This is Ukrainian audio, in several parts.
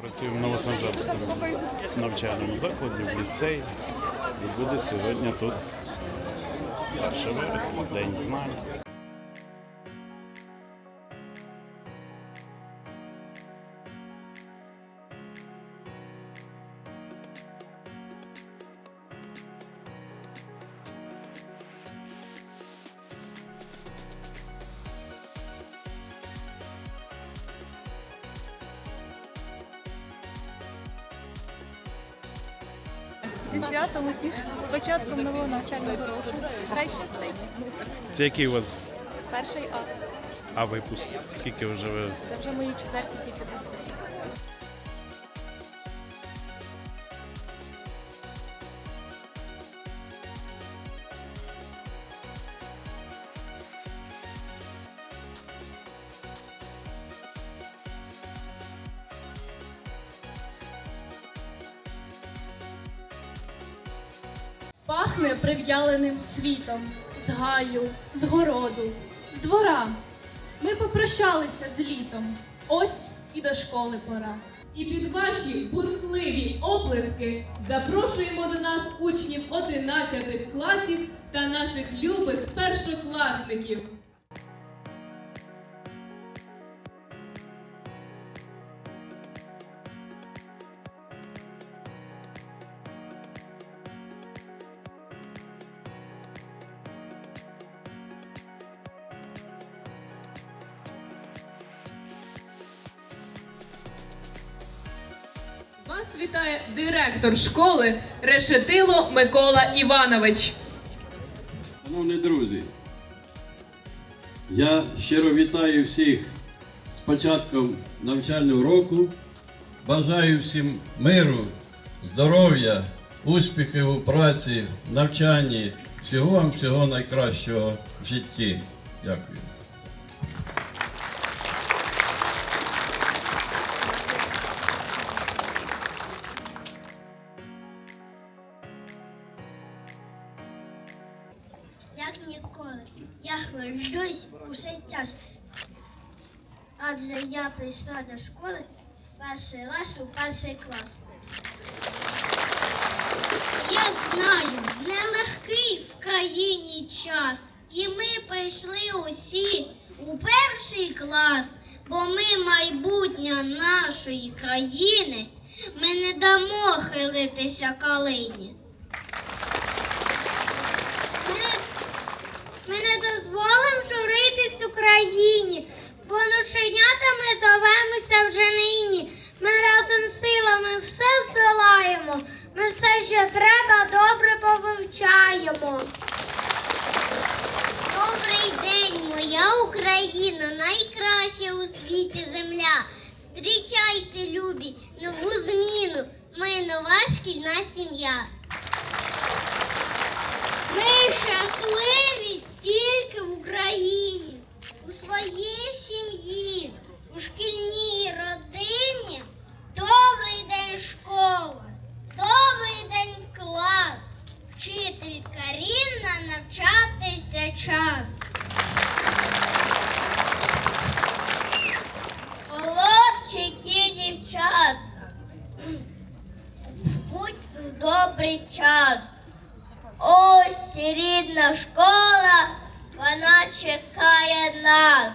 Працюю в Новосанжарському навчальному закладі, в ліцеї. І буде сьогодні тут 1 вересня, День знань. Зі святом усіх з початком нового навчального року. Хай щастить. Це який у вас Перший А. а випуск? Скільки вже ви? Це вже мої четверті діти. Пахне прив'яленим цвітом, з гаю, з городу, з двора. Ми попрощалися з літом. Ось і до школи пора. І під ваші бурхливі оплески запрошуємо до нас учнів 11 класів та наших любих першокласників. Вас вітає директор школи Решетило Микола Іванович. Шановні друзі, я щиро вітаю всіх з початком навчального року. Бажаю всім миру, здоров'я, успіхів у праці, навчанні, всього вам всього найкращого в житті. Дякую. Адже я прийшла до школи перший раз у перший клас. Я знаю, нелегкий в країні час. І ми прийшли усі у перший клас, бо ми майбутнє нашої країни. Ми не дамо хилитися калині. Ми не дозволимо журитись Україні, бо ноченятами зовемося вже нині. Ми разом з силами все здолаємо. Ми все, що треба, добре повивчаємо. Добрий день, моя Україна, найкраща у світі земля. Зустрічайте, любі, нову зміну. Ми нова шкільна сім'я. Ми щасливі тільки в Україні, у шкільній родині. Добрий день, школа, добрий день, клас, вчителька рівна навчатися час. Хлопчики, дівчатка, будь в добрий час. Ось рідна школа, вона чекає нас.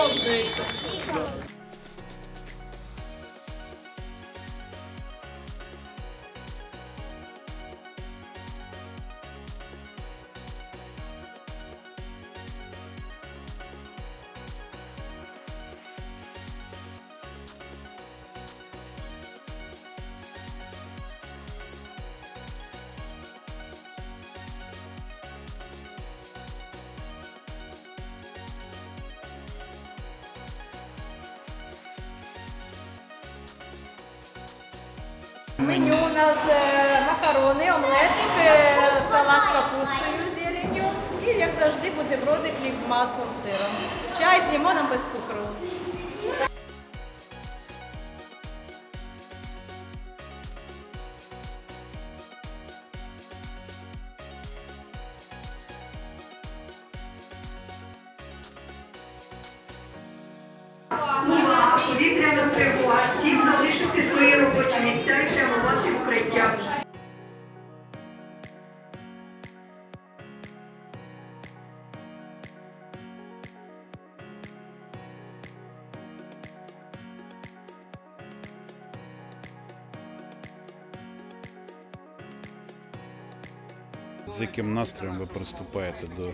超強い人。Меню у нас е, макарони, омлетик, е, салат з капустою, зеленню і, як завжди, бутерброди, хліб з маслом, сиром. Чай з лимоном без цукру. З яким настроєм ви приступаєте до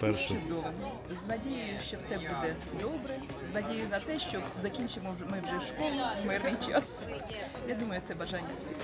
першого? Чудово. З надією, що все буде добре, з надією на те, що закінчимо ми вже школу в мирний час. Я думаю, це бажання всіх.